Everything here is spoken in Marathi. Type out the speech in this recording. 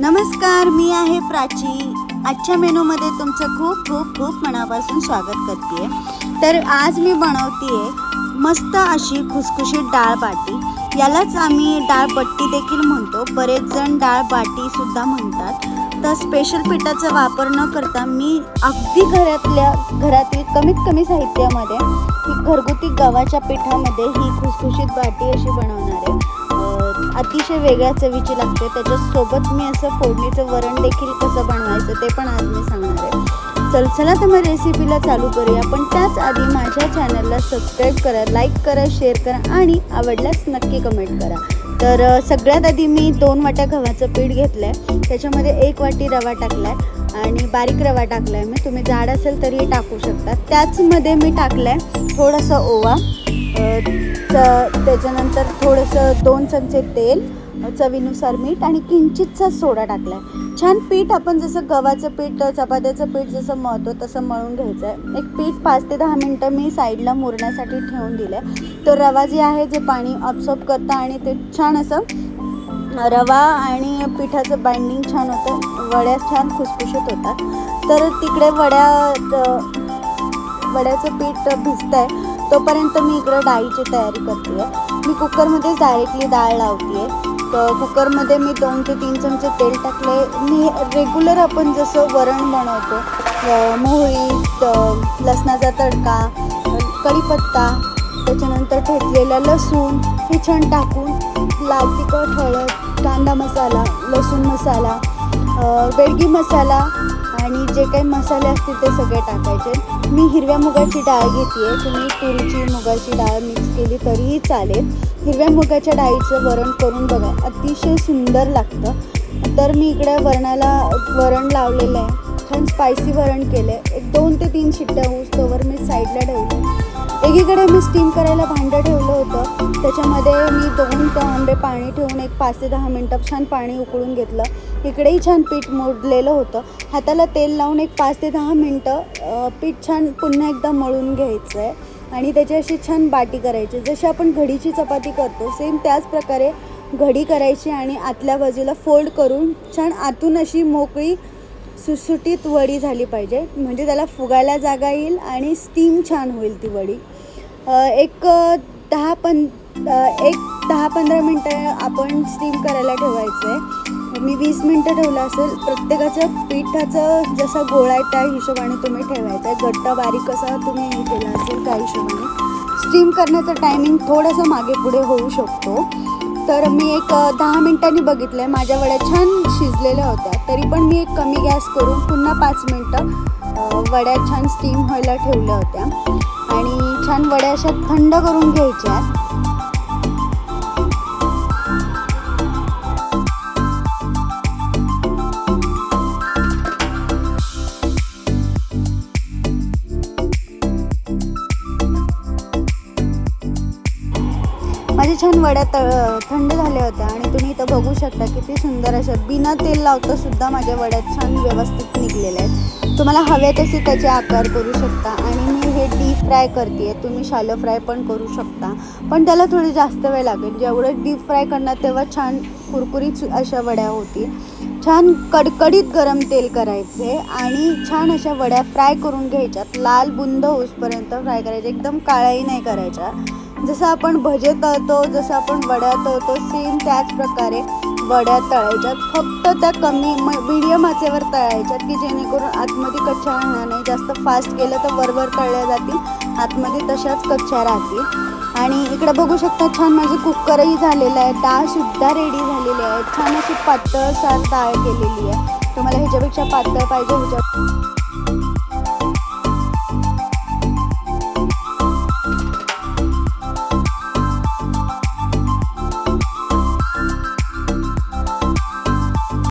नमस्कार मी आहे प्राची. आजच्या मेनूमध्ये तुमचं खूप खूप खूप मनापासून स्वागत करते. तर आज मी बनवते मस्त अशी खुसखुशीत डाळ बाटी. यालाच आम्ही डाळ बट्टी देखील म्हणतो. बरेच जण डाळ बाटीसुद्धा म्हणतात. तर स्पेशल पिठाचा वापर न करता मी अगदी घरातल्या घरातील कमीत कमी साहित्यामध्ये ही घरगुती गव्हाच्या पिठामध्ये ही खुसखुशीत बाटी अशी बनवणार आहे. अतिशय वेगळ्या चवीची लागते. त्याच्यासोबत मी असं फोडणीचं वरण देखील कसं बनवायचं ते पण आज मी सांगणार आहे. चल चला तर मग रेसिपीला चालू करूया. पण त्याच आधी माझ्या चॅनलला सबस्क्राईब करा लाईक करा शेअर करा आणि आवडल्यास नक्की कमेंट करा. तर सगळ्यात आधी मी दोन वाट्या गव्हाचं पीठ घेतलं आहे त्याच्यामध्ये एक वाटी रवा टाकला आहे आणि बारीक रवा टाकला आहे मी. तुम्ही जाड असेल तरीही टाकू शकता. त्याचमध्ये मी टाकलं आहे थोडंसं ओवा. च- त्याच्यानंतर थोडंसं दोन चमचे तेल चवीनुसार मीठ आणि किंचितचा सोडा टाकला आहे छान पीठ आपण जसं गव्हाचं पीठ चपात्याचं पीठ जसं मळतो तसं मळून घ्यायचं आहे एक पीठ पाच ते दहा मिनटं मी साईडला मुरण्यासाठी ठेवून दिलं आहे तर रवा जे आहे जे पाणी ऑब्सॉर्ब करतं आणि ते छान असं रवा आणि पिठाचं बाइंडिंग छान होतं. वड्या छान खुसखुशीत होतात. तर तिकडे वड्या वड्याचं पीठ भिजतं आहे तोपर्यंत मी इकडं डाळीची तयारी करते आहे मी कुकरमध्ये डायरेक्टली डाळ लावते आहे तर कुकरमध्ये मी दोन ते तीन चमचे तेल टाकले मी रेग्युलर आपण जसं वरण बनवतो मोहरी लसणाचा तडका कढीपत्ता त्याच्यानंतर ठेचलेलं लसूण हे छान टाकून लाल तिखट हळद कांदा मसाला लसूण मसाला अ, बेडगी मसाला आणि जे काही मसाले असतील ते सगळे टाकायचे. मी हिरव्या मुगाची डाळ घेते आहे तुम्ही तुरीची मुगाची डाळ मिक्स केली तरीही चालेल. हिरव्या मुगाच्या डाळीचं वरण करून बघा. अतिशय सुंदर लागतं. तर मी इकडे वरणाला वरण लावलेलं आहे. छान स्पायसी वरण केलं आहे एक दोन ते तीन शिट्ट्या होऊस तोवर मी साईडला ठेवलं एकीकडे मी स्टीम करायला भांडं ठेवलं होतं. त्याच्यामध्ये मी दोन तांबे पाणी ठेवून एक पाच ते दहा मिनटं छान पाणी उकळून घेतलं. इकडेही छान पीठ मोडलेलं होतं. हाताला तेल लावून एक पाच ते दहा मिनटं पीठ छान पुन्हा एकदा मळून घ्यायचं आहे आणि त्याची अशी छान बाटी करायची. जशी आपण घडीची चपाती करतो सेम त्याच प्रकारे घडी करायची आणि आतल्या बाजूला फोल्ड करून छान आतून अशी मोकळी सुटसुटीत वडी झाली पाहिजे. म्हणजे त्याला फुगायला जागा येईल आणि स्टीम छान होईल ती वडी. एक दहा पं एक दहा पंधरा मिनटं आपण स्टीम करायला ठेवायचं आहे मी वीस मिनटं ठेवलं असेल प्रत्येकाचं पिठाचं जसा गोळा आहे त्या हिशोबाने तुम्ही ठेवायचं आहे गट्टा बारीक कसा तुम्ही हे केला असेल त्या हिशोबाने. स्टीम करण्याचं टायमिंग थोडंसं मागे पुढे होऊ शकतो. तर मी एक दहा मिनटांनी बघितलं आहे माझ्या वड्या छान शिजलेल्या होत्या. तरी पण मी एक कमी गॅस करून पुन्हा पाच मिनटं वड्या छान स्टीम व्हायला ठेवल्या होत्या. आणि छान वड्या अशा थंड करून घ्यायच्या किती छान वड्या तळ थंड झाल्या होत्या आणि तुम्ही इथं बघू शकता किती सुंदर अशा बिना तेल लावता सुद्धा माझ्या वड्या छान व्यवस्थित निघलेल्या आहेत. तुम्हाला हवे तसे त्याचे आकार करू शकता आणि मी हे डीप फ्राय करते तुम्ही शालो फ्राय पण करू शकता. पण त्याला थोडी जास्त वेळ लागेल. जेवढं डीप फ्राय करणार तेव्हा छान कुरकुरीत अशा वड्या होतील. छान कडकडीत गरम तेल करायचे आणि छान अशा वड्या फ्राय करून घ्यायच्यात. लाल बुंद होऊसपर्यंत फ्राय करायच्या एकदम काळाही नाही करायच्या जसं आपण भजे तळतो जसं आपण वड्या तळतो सेम त्याच प्रकारे वड्या तळायच्यात. फक्त त्या कमी म मिडियम आचेवर तळायच्यात की जेणेकरून आतमध्ये कच्च्या राहणार नाही. जास्त फास्ट केलं तर वरवर तळल्या जातील आतमध्ये तशाच कच्च्या राहतील. आणि इकडे बघू शकता छान माझे कुकरही झालेलं आहे डाळसुद्धा रेडी झालेली आहे. छान अशी पातळसार डाळ केलेली आहे. तुम्हाला ह्याच्यापेक्षा पातळ पाहिजे ह्याच्या